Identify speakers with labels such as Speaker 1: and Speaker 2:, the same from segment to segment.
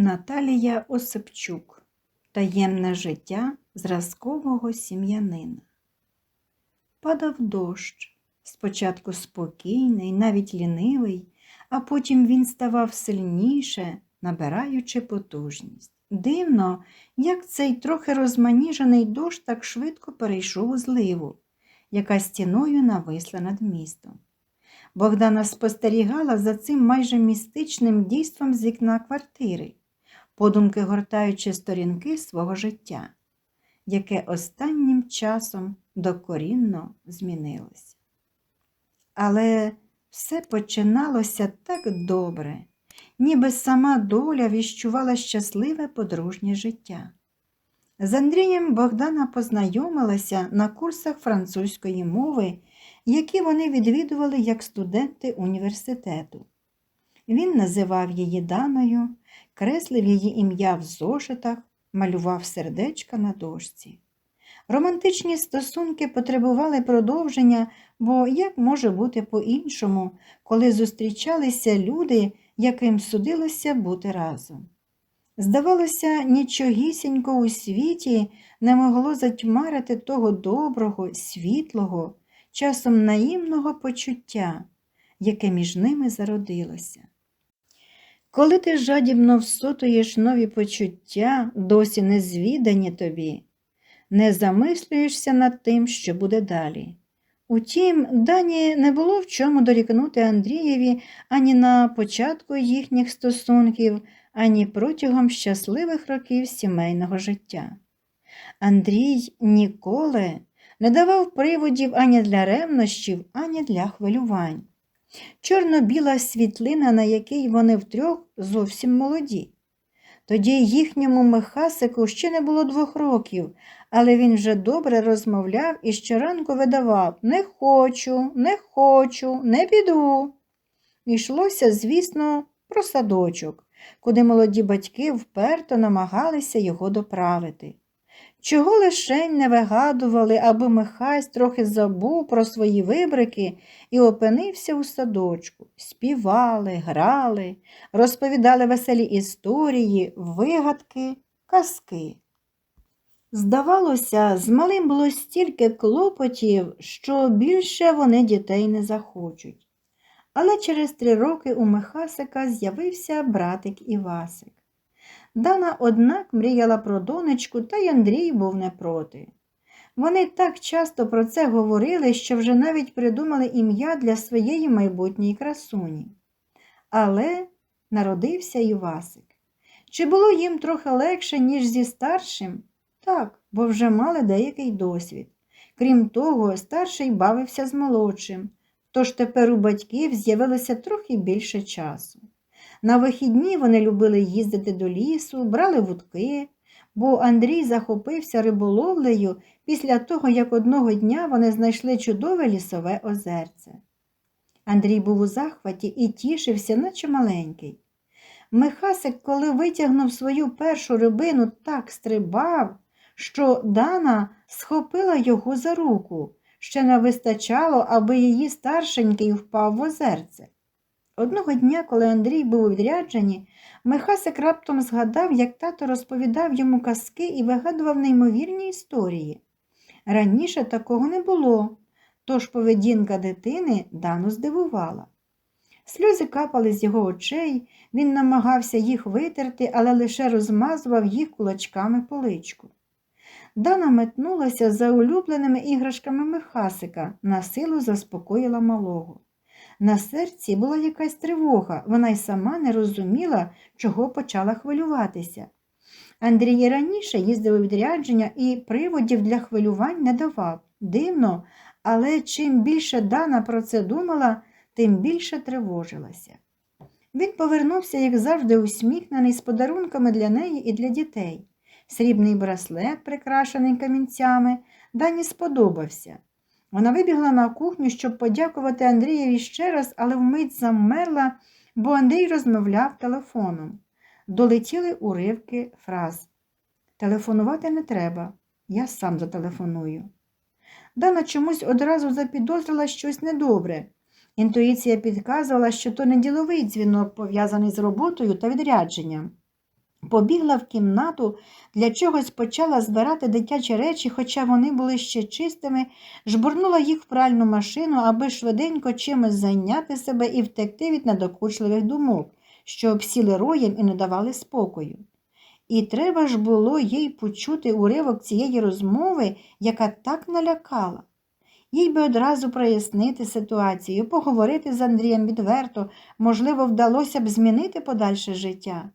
Speaker 1: Наталія Осипчук Таємне життя зразкового сім'янина. Падав дощ, спочатку спокійний, навіть лінивий, а потім він ставав сильніше, набираючи потужність. Дивно, як цей трохи розманіжений дощ так швидко перейшов у зливу, яка стіною нависла над містом. Богдана спостерігала за цим майже містичним дійством з вікна квартири, подумки гортаючи сторінки свого життя, яке останнім часом докорінно змінилося. Але все починалося так добре, ніби сама доля віщувала щасливе подружнє життя. З Андрієм Богдана познайомилася на курсах французької мови, які вони відвідували як студенти університету. Він називав її Даною, креслив її ім'я в зошитах, малював сердечка на дошці. Романтичні стосунки потребували продовження, бо як може бути по-іншому, коли зустрічалися люди, яким судилося бути разом. Здавалося, нічогісінько у світі не могло затьмарити того доброго, світлого, часом наївного почуття, яке між ними зародилося. Коли ти жадібно всотуєш нові почуття, досі не звідані тобі, не замислюєшся над тим, що буде далі. Утім, Дані не було в чому дорікнути Андрієві ані на початку їхніх стосунків, ані протягом щасливих років сімейного життя. Андрій ніколи не давав приводів ані для ревнощів, ані для хвилювань. Чорно-біла світлина, на якій вони втрьох зовсім молоді. Тоді їхньому Михасику ще не було двох років, але він вже добре розмовляв і щоранку видавав не хочу, не хочу, не піду. Йшлося, звісно, про садочок, куди молоді батьки вперто намагалися його доправити. Чого лишень не вигадували, аби Михась трохи забув про свої вибрики і опинився у садочку. Співали, грали, розповідали веселі історії, вигадки, казки. Здавалося, з малим було стільки клопотів, що більше вони дітей не захочуть. Але через три роки у Михасика з'явився братик Івасик. Дана, однак, мріяла про донечку, та й Андрій був не проти. Вони так часто про це говорили, що вже навіть придумали ім'я для своєї майбутньої красуні. Але народився Івасик. Чи було їм трохи легше, ніж зі старшим? Так, бо вже мали деякий досвід. Крім того, старший бавився з молодшим, тож тепер у батьків з'явилося трохи більше часу. На вихідні вони любили їздити до лісу, брали вудки, бо Андрій захопився риболовлею після того, як одного дня вони знайшли чудове лісове озерце. Андрій був у захваті і тішився, наче маленький. Михасик, коли витягнув свою першу рибину, так стрибав, що Дана схопила його за руку. Ще не вистачало, аби її старшенький впав в озерце. Одного дня, коли Андрій був у відрядженні, Михасик раптом згадав, як тато розповідав йому казки і вигадував неймовірні історії. Раніше такого не було, тож поведінка дитини Дану здивувала. Сльози капали з його очей, він намагався їх витерти, але лише розмазував їх кулачками по личку. Дана метнулася за улюбленими іграшками Михасика, на силу заспокоїла малого. На серці була якась тривога, вона й сама не розуміла, чого почала хвилюватися. Андрій раніше їздив у відрядження і приводів для хвилювань не давав. Дивно, але чим більше Дана про це думала, тим більше тривожилася. Він повернувся, як завжди, усміхнений з подарунками для неї і для дітей. Срібний браслет, прикрашений камінцями, Дані сподобався. Вона вибігла на кухню, щоб подякувати Андрієві ще раз, але вмить замерла, бо Андрій розмовляв телефоном. Долетіли уривки фраз. Телефонувати не треба, я сам зателефоную. Дана чомусь одразу запідозрила щось недобре. Інтуїція підказувала, що то не діловий дзвінок, пов'язаний з роботою та відрядженням. Побігла в кімнату, для чогось почала збирати дитячі речі, хоча вони були ще чистими, жбурнула їх в пральну машину, аби швиденько чимось зайняти себе і втекти від надокучливих думок, що обсіли роєм і не давали спокою. І треба ж було їй почути уривок цієї розмови, яка так налякала. Їй би одразу прояснити ситуацію, поговорити з Андрієм відверто, можливо, вдалося б змінити подальше життя.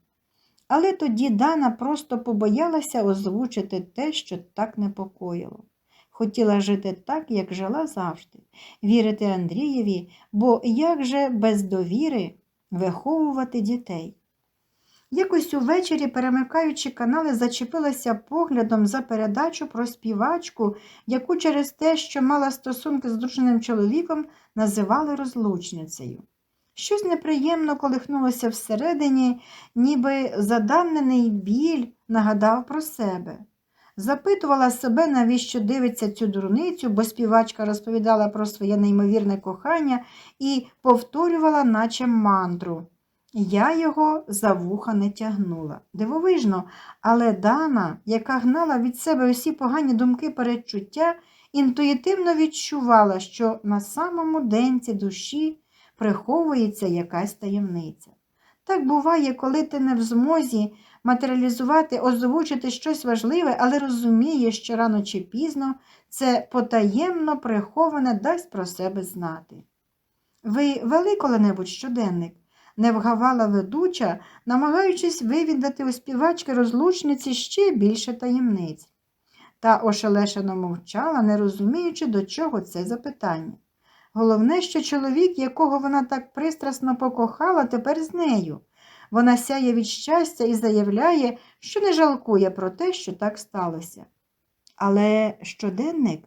Speaker 1: Але тоді Дана просто побоялася озвучити те, що так непокоїло. Хотіла жити так, як жила завжди, вірити Андрієві, бо як же без довіри виховувати дітей? Якось увечері, перемикаючи канали, зачепилася поглядом за передачу про співачку, яку через те, що мала стосунки з дружним чоловіком, називали розлучницею. Щось неприємно колихнулося всередині, ніби задавнений біль нагадав про себе. Запитувала себе, навіщо дивиться цю дурницю, бо співачка розповідала про своє неймовірне кохання і повторювала, наче мандру. Я його за вуха не тягнула. Дивовижно, але Дана, яка гнала від себе усі погані думки передчуття, інтуїтивно відчувала, що на самому денці душі приховується якась таємниця. Так буває, коли ти не в змозі матеріалізувати, озвучити щось важливе, але розумієш, що рано чи пізно це потаємно приховане дасть про себе знати. Ви вели коли-небудь щоденник? не вгавала ведуча, намагаючись вивідати у співачки розлучниці ще більше таємниць. Та ошелешено мовчала, не розуміючи, до чого це запитання. Головне, що чоловік, якого вона так пристрасно покохала, тепер з нею. Вона сяє від щастя і заявляє, що не жалкує про те, що так сталося. Але щоденник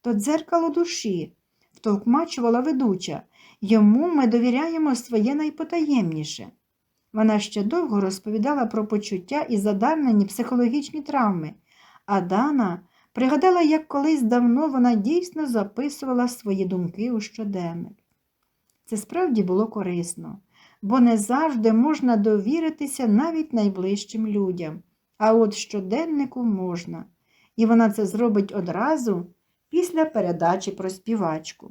Speaker 1: то дзеркало душі, втовкмачувала ведуча. Йому ми довіряємо своє найпотаємніше. Вона ще довго розповідала про почуття і задавнені психологічні травми, а Дана пригадала, як колись давно вона дійсно записувала свої думки у щоденник. Це справді було корисно, бо не завжди можна довіритися навіть найближчим людям, а от щоденнику можна, і вона це зробить одразу після передачі про співачку.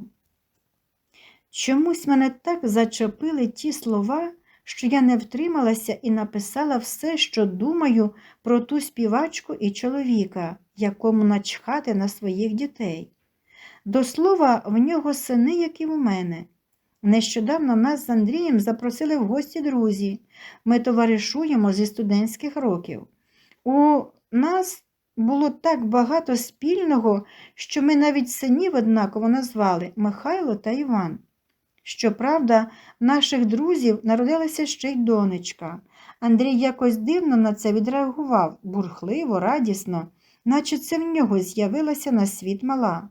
Speaker 1: Чомусь мене так зачепили ті слова, що я не втрималася і написала все, що думаю про ту співачку і чоловіка, якому начхати на своїх дітей. До слова, в нього сини, як і в мене. Нещодавно нас з Андрієм запросили в гості друзі. Ми товаришуємо зі студентських років. У нас було так багато спільного, що ми навіть синів однаково назвали Михайло та Іван. Щоправда, в наших друзів народилася ще й донечка. Андрій якось дивно на це відреагував, бурхливо, радісно, наче це в нього з'явилася на світ мала.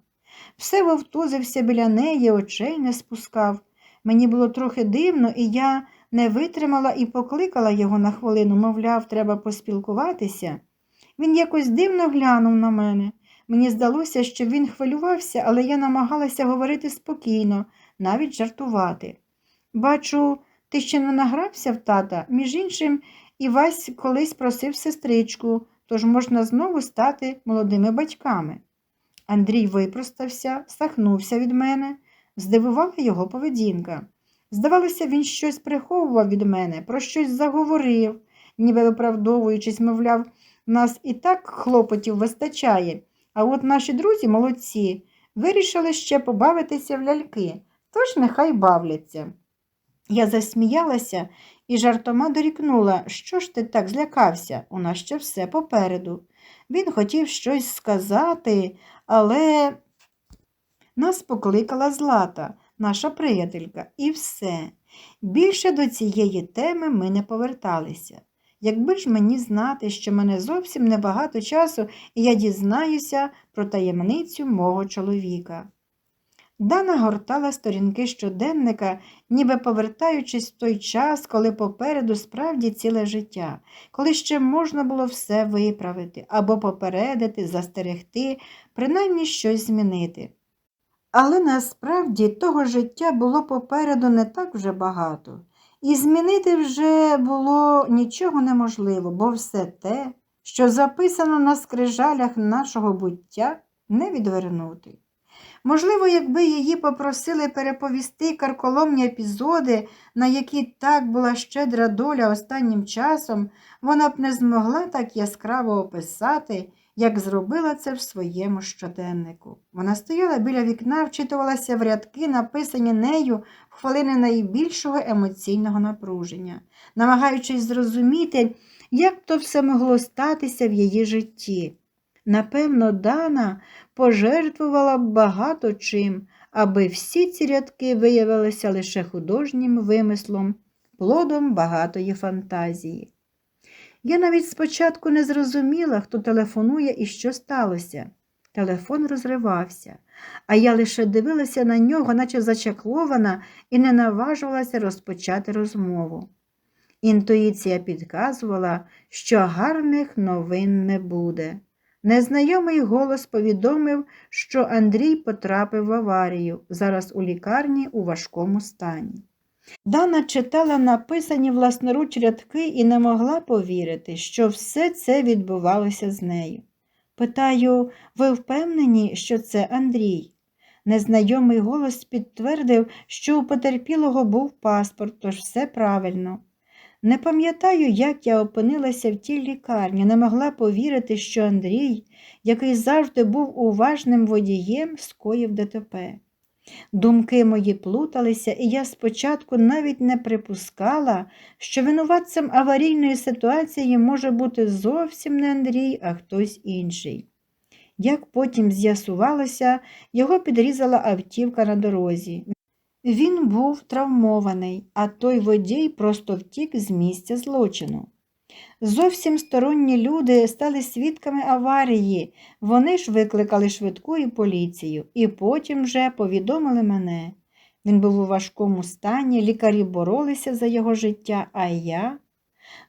Speaker 1: Все вовтузився біля неї, очей не спускав. Мені було трохи дивно, і я не витримала і покликала його на хвилину, мовляв, треба поспілкуватися. Він якось дивно глянув на мене. Мені здалося, що він хвилювався, але я намагалася говорити спокійно, навіть жартувати. Бачу, ти ще не награвся в тата, між іншим, Івась колись просив сестричку, тож можна знову стати молодими батьками. Андрій випростався, сахнувся від мене, здивувала його поведінка. Здавалося, він щось приховував від мене, про щось заговорив, ніби виправдовуючись, мовляв, нас і так хлопотів вистачає, а от наші друзі молодці, вирішили ще побавитися в ляльки тож нехай бавляться. Я засміялася і жартома дорікнула, що ж ти так злякався, у нас ще все попереду. Він хотів щось сказати, але нас покликала Злата, наша приятелька, і все. Більше до цієї теми ми не поверталися. Якби ж мені знати, що мене зовсім небагато часу, і я дізнаюся про таємницю мого чоловіка. Дана гортала сторінки щоденника, ніби повертаючись в той час, коли попереду справді ціле життя, коли ще можна було все виправити або попередити, застерегти, принаймні щось змінити. Але насправді того життя було попереду не так вже багато, І змінити вже було нічого неможливо, бо все те, що записано на скрижалях нашого буття, не відвернути. Можливо, якби її попросили переповісти карколомні епізоди, на які так була щедра доля останнім часом, вона б не змогла так яскраво описати, як зробила це в своєму щоденнику. Вона стояла біля вікна, вчитувалася в рядки, написані нею в хвилини найбільшого емоційного напруження, намагаючись зрозуміти, як то все могло статися в її житті. Напевно, Дана пожертвувала б багато чим, аби всі ці рядки виявилися лише художнім вимислом, плодом багатої фантазії. Я навіть спочатку не зрозуміла, хто телефонує і що сталося. Телефон розривався, а я лише дивилася на нього, наче зачаклована, і не наважувалася розпочати розмову. Інтуїція підказувала, що гарних новин не буде. Незнайомий голос повідомив, що Андрій потрапив в аварію, зараз у лікарні у важкому стані. Дана читала написані власноруч рядки і не могла повірити, що все це відбувалося з нею. Питаю, ви впевнені, що це Андрій? Незнайомий голос підтвердив, що у потерпілого був паспорт, тож все правильно. Не пам'ятаю, як я опинилася в тій лікарні, не могла повірити, що Андрій, який завжди був уважним водієм, скоїв ДТП. Думки мої плуталися, і я спочатку навіть не припускала, що винуватцем аварійної ситуації може бути зовсім не Андрій, а хтось інший. Як потім з'ясувалося, його підрізала автівка на дорозі. Він був травмований, а той водій просто втік з місця злочину. Зовсім сторонні люди стали свідками аварії, вони ж викликали швидку і поліцію, і потім вже повідомили мене. Він був у важкому стані, лікарі боролися за його життя, а я.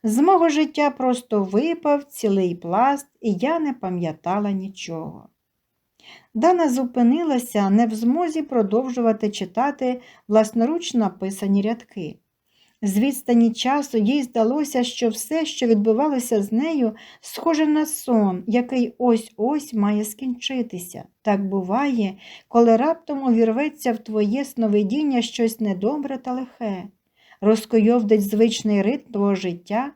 Speaker 1: З мого життя просто випав цілий пласт, і я не пам'ятала нічого. Дана зупинилася, не в змозі продовжувати читати власноруч написані рядки. З відстані часу їй здалося, що все, що відбувалося з нею, схоже на сон, який ось ось має скінчитися. Так буває, коли раптом увірветься в твоє сновидіння щось недобре та лихе, розкойовдить звичний ритм твого життя,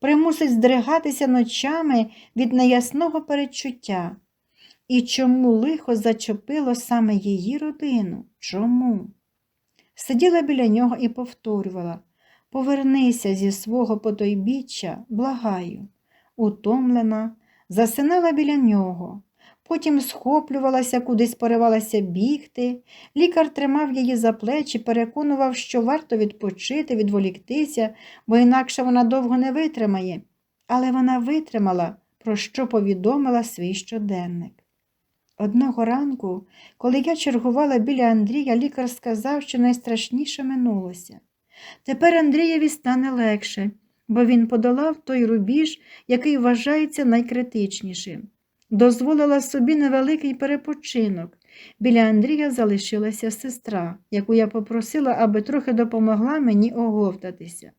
Speaker 1: примусить здригатися ночами від неясного передчуття. І чому лихо зачепило саме її родину? Чому? Сиділа біля нього і повторювала Повернися зі свого потойбіччя, благаю, утомлена, засинала біля нього, потім схоплювалася, кудись поривалася бігти. Лікар тримав її за плечі, переконував, що варто відпочити, відволіктися, бо інакше вона довго не витримає. Але вона витримала, про що повідомила свій щоденник. Одного ранку, коли я чергувала біля Андрія, лікар сказав, що найстрашніше минулося. Тепер Андрієві стане легше, бо він подолав той рубіж, який вважається найкритичнішим. Дозволила собі невеликий перепочинок. Біля Андрія залишилася сестра, яку я попросила, аби трохи допомогла мені оговтатися.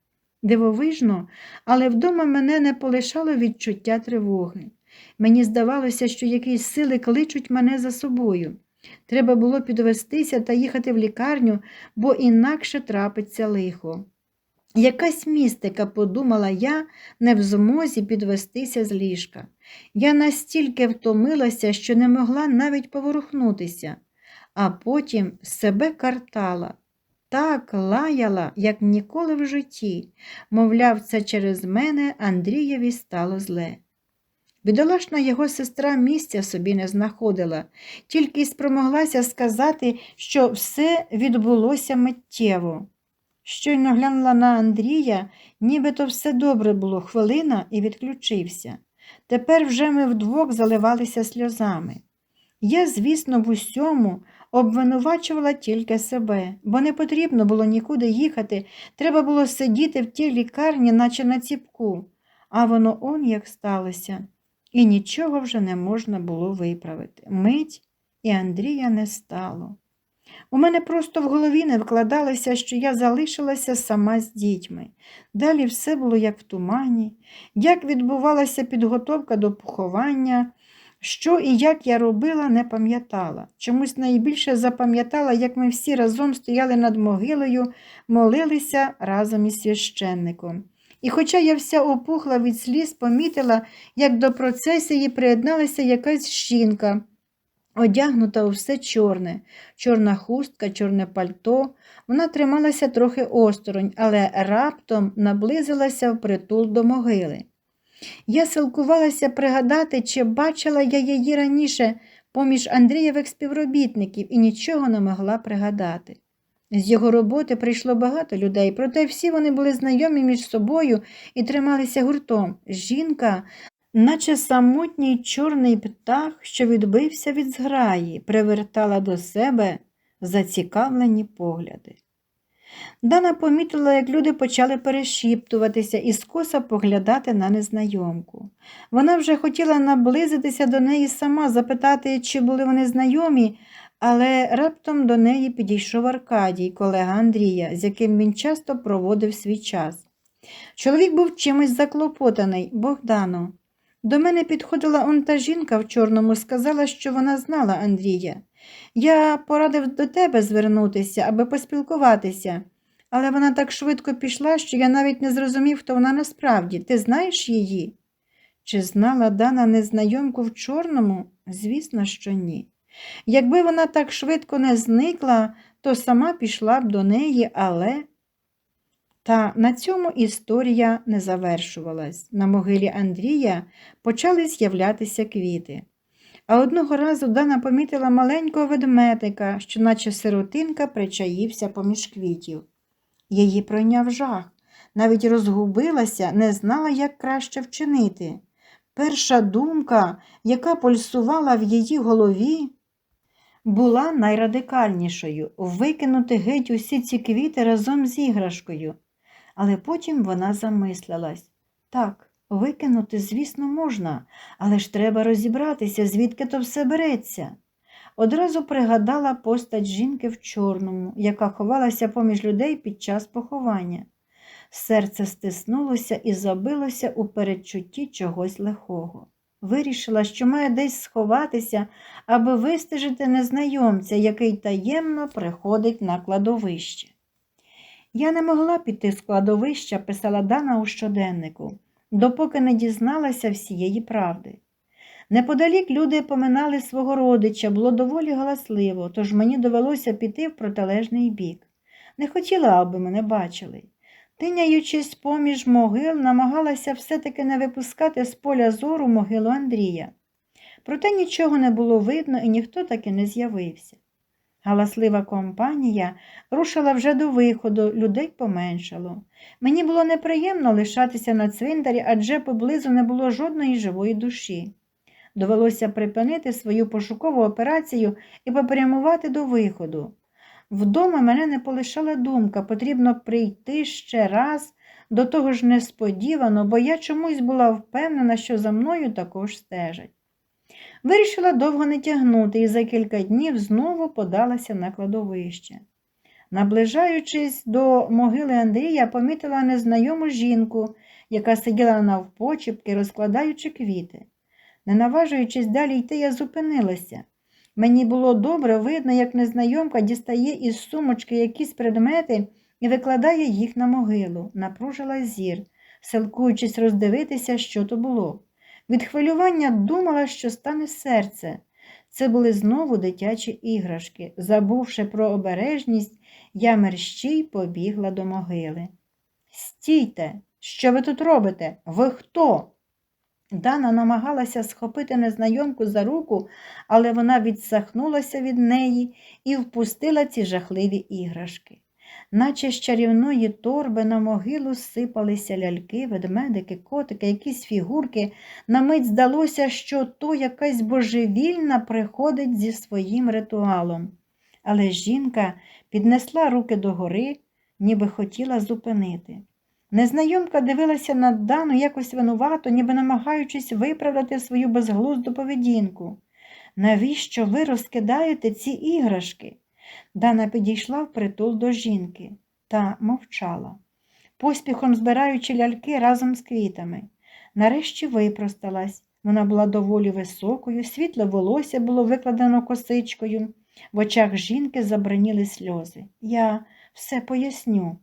Speaker 1: Дивовижно, але вдома мене не полишало відчуття тривоги. Мені здавалося, що якісь сили кличуть мене за собою. Треба було підвестися та їхати в лікарню, бо інакше трапиться лихо. Якась містика, подумала я, не в змозі підвестися з ліжка. Я настільки втомилася, що не могла навіть поворухнутися, а потім себе картала. Так лаяла, як ніколи в житті, мовляв, це через мене Андрієві стало зле. Бідолашна його сестра місця собі не знаходила, тільки й спромоглася сказати, що все відбулося миттєво. Щойно глянула на Андрія, нібито все добре було хвилина і відключився. Тепер вже ми вдвох заливалися сльозами. Я, звісно, в усьому обвинувачувала тільки себе, бо не потрібно було нікуди їхати, треба було сидіти в тій лікарні, наче на ціпку, а воно он як сталося і нічого вже не можна було виправити. Мить і Андрія не стало. У мене просто в голові не вкладалося, що я залишилася сама з дітьми. Далі все було як в тумані, як відбувалася підготовка до поховання, що і як я робила, не пам'ятала. Чомусь найбільше запам'ятала, як ми всі разом стояли над могилою, молилися разом із священником. І хоча я вся опухла від сліз, помітила, як до процесії приєдналася якась жінка, одягнута у все чорне, чорна хустка, чорне пальто. Вона трималася трохи осторонь, але раптом наблизилася впритул до могили. Я силкувалася пригадати, чи бачила я її раніше поміж Андрієвих співробітників і нічого не могла пригадати. З його роботи прийшло багато людей, проте всі вони були знайомі між собою і трималися гуртом. Жінка, наче самотній чорний птах, що відбився від зграї, привертала до себе зацікавлені погляди. Дана помітила, як люди почали перешіптуватися і скоса поглядати на незнайомку. Вона вже хотіла наблизитися до неї сама, запитати, чи були вони знайомі, але раптом до неї підійшов Аркадій, колега Андрія, з яким він часто проводив свій час. Чоловік був чимось заклопотаний, Богдано. До мене підходила он та жінка в чорному, сказала, що вона знала Андрія. Я порадив до тебе звернутися, аби поспілкуватися, але вона так швидко пішла, що я навіть не зрозумів, хто вона насправді. Ти знаєш її? Чи знала Дана незнайомку в чорному? Звісно, що ні. Якби вона так швидко не зникла, то сама пішла б до неї, але. Та на цьому історія не завершувалась. На могилі Андрія почали з'являтися квіти. А одного разу Дана помітила маленького ведмедика, що, наче сиротинка, причаївся поміж квітів. Її пройняв жах, навіть розгубилася, не знала, як краще вчинити. Перша думка, яка пульсувала в її голові, була найрадикальнішою викинути геть усі ці квіти разом з іграшкою. Але потім вона замислилась так, викинути, звісно, можна, але ж треба розібратися, звідки то все береться. Одразу пригадала постать жінки в чорному, яка ховалася поміж людей під час поховання. Серце стиснулося і забилося у передчутті чогось лихого. Вирішила, що має десь сховатися, аби вистежити незнайомця, який таємно приходить на кладовище. Я не могла піти з кладовища, писала Дана у щоденнику, допоки не дізналася всієї правди. Неподалік люди поминали свого родича, було доволі галасливо, тож мені довелося піти в протилежний бік. Не хотіла, аби мене бачили. Тиняючись поміж могил, намагалася все-таки не випускати з поля зору могилу Андрія. Проте нічого не було видно і ніхто таки не з'явився. Галаслива компанія рушила вже до виходу, людей поменшало. Мені було неприємно лишатися на цвинтарі, адже поблизу не було жодної живої душі. Довелося припинити свою пошукову операцію і попрямувати до виходу. Вдома мене не полишала думка, потрібно прийти ще раз, до того ж несподівано, бо я чомусь була впевнена, що за мною також стежать. Вирішила довго не тягнути і за кілька днів знову подалася на кладовище. Наближаючись до могили Андрія, помітила незнайому жінку, яка сиділа навпочіпки, розкладаючи квіти. Не наважуючись далі йти, я зупинилася. Мені було добре видно, як незнайомка дістає із сумочки якісь предмети і викладає їх на могилу, напружила зір, силкуючись роздивитися, що то було. Від хвилювання думала, що стане серце. Це були знову дитячі іграшки. Забувши про обережність, я мерщій побігла до могили. Стійте, що ви тут робите? Ви хто? Дана намагалася схопити незнайомку за руку, але вона відсахнулася від неї і впустила ці жахливі іграшки. Наче з чарівної торби на могилу сипалися ляльки, ведмедики, котики, якісь фігурки. На мить здалося, що то якась божевільна приходить зі своїм ритуалом. Але жінка піднесла руки догори, ніби хотіла зупинити. Незнайомка дивилася на Дану якось винувато, ніби намагаючись виправдати свою безглузду поведінку. Навіщо ви розкидаєте ці іграшки? Дана підійшла впритул до жінки та мовчала, поспіхом збираючи ляльки разом з квітами. Нарешті випросталась. Вона була доволі високою, світле волосся було викладено косичкою. В очах жінки забраніли сльози. Я все поясню.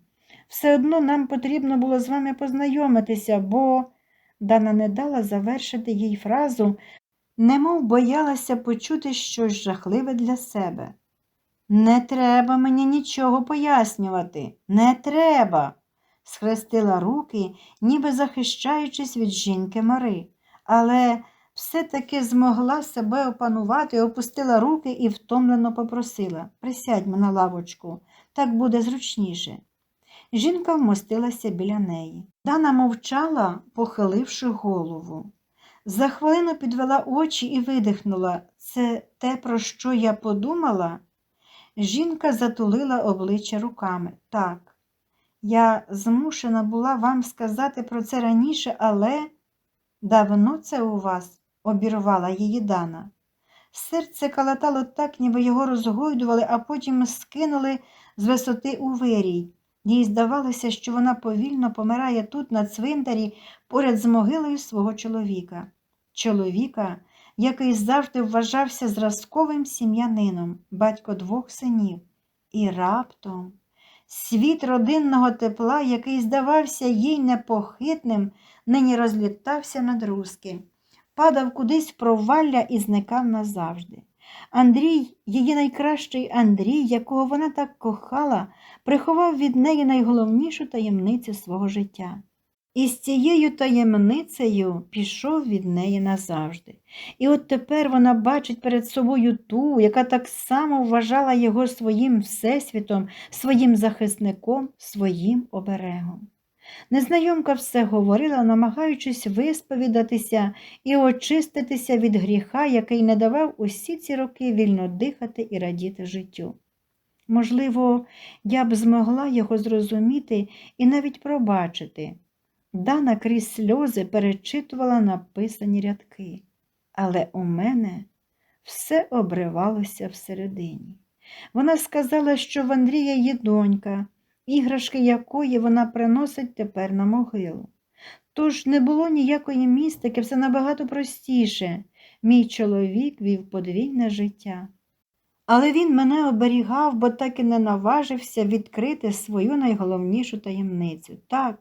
Speaker 1: Все одно нам потрібно було з вами познайомитися, бо Дана не дала завершити їй фразу, немов боялася почути щось жахливе для себе. Не треба мені нічого пояснювати, не треба, схрестила руки, ніби захищаючись від жінки Мари, але все-таки змогла себе опанувати, опустила руки і втомлено попросила Присядьмо на лавочку, так буде зручніше. Жінка вмостилася біля неї. Дана мовчала, похиливши голову. За хвилину підвела очі і видихнула. Це те, про що я подумала? Жінка затулила обличчя руками. Так, я змушена була вам сказати про це раніше, але давно це у вас, обірвала її Дана. Серце калатало так, ніби його розгойдували, а потім скинули з висоти у вирій. Їй здавалося, що вона повільно помирає тут, на цвинтарі, поряд з могилою свого чоловіка. Чоловіка, який завжди вважався зразковим сім'янином, батько двох синів. І раптом світ родинного тепла, який здавався їй непохитним, нині розлітався на друзки, падав кудись в провалля і зникав назавжди. Андрій, її найкращий Андрій, якого вона так кохала, приховав від неї найголовнішу таємницю свого життя. І з цією таємницею пішов від неї назавжди. І от тепер вона бачить перед собою ту, яка так само вважала його своїм всесвітом, своїм захисником, своїм оберегом. Незнайомка все говорила, намагаючись висповідатися і очиститися від гріха, який не давав усі ці роки вільно дихати і радіти життю. Можливо, я б змогла його зрозуміти і навіть пробачити. Дана крізь сльози перечитувала написані рядки, але у мене все обривалося всередині. Вона сказала, що в Андрія є донька, іграшки якої вона приносить тепер на могилу. Тож не було ніякої містики, все набагато простіше. Мій чоловік вів подвійне життя. Але він мене оберігав, бо так і не наважився відкрити свою найголовнішу таємницю. Так,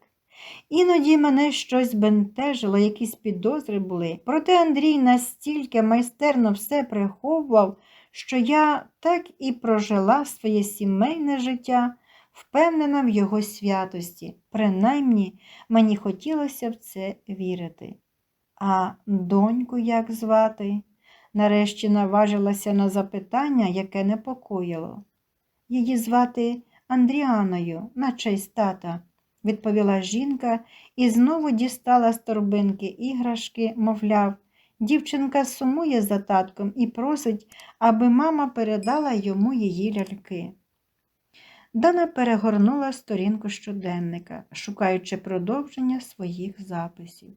Speaker 1: іноді мене щось бентежило, якісь підозри були. Проте Андрій настільки майстерно все приховував, що я так і прожила своє сімейне життя, впевнена в його святості. Принаймні мені хотілося в це вірити. А доньку як звати? Нарешті наважилася на запитання, яке непокоїло. Її звати Андріаною, на честь тата, відповіла жінка і знову дістала з торбинки іграшки, мовляв, дівчинка сумує за татком і просить, аби мама передала йому її ляльки. Дана перегорнула сторінку щоденника, шукаючи продовження своїх записів.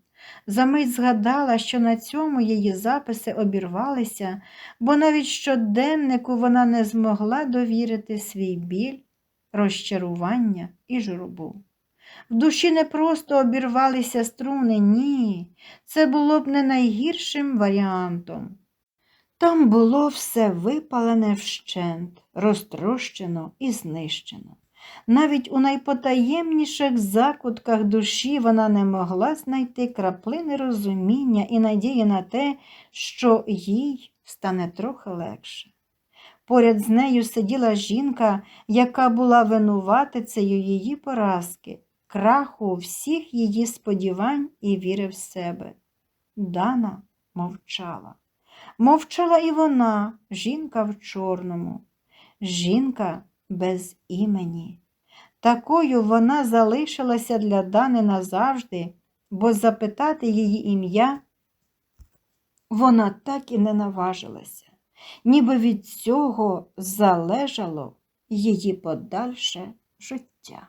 Speaker 1: Замить згадала, що на цьому її записи обірвалися, бо навіть щоденнику вона не змогла довірити свій біль, розчарування і журбу. В душі не просто обірвалися струни, ні, це було б не найгіршим варіантом. Там було все випалене вщент, розтрощено і знищено. Навіть у найпотаємніших закутках душі вона не могла знайти краплини розуміння і надії на те, що їй стане трохи легше. Поряд з нею сиділа жінка, яка була винуватицею її поразки, краху всіх її сподівань і віри в себе. Дана мовчала. Мовчала і вона, жінка в чорному, жінка без імені. Такою вона залишилася для Дани назавжди, бо запитати її ім'я вона так і не наважилася, ніби від цього залежало її подальше життя.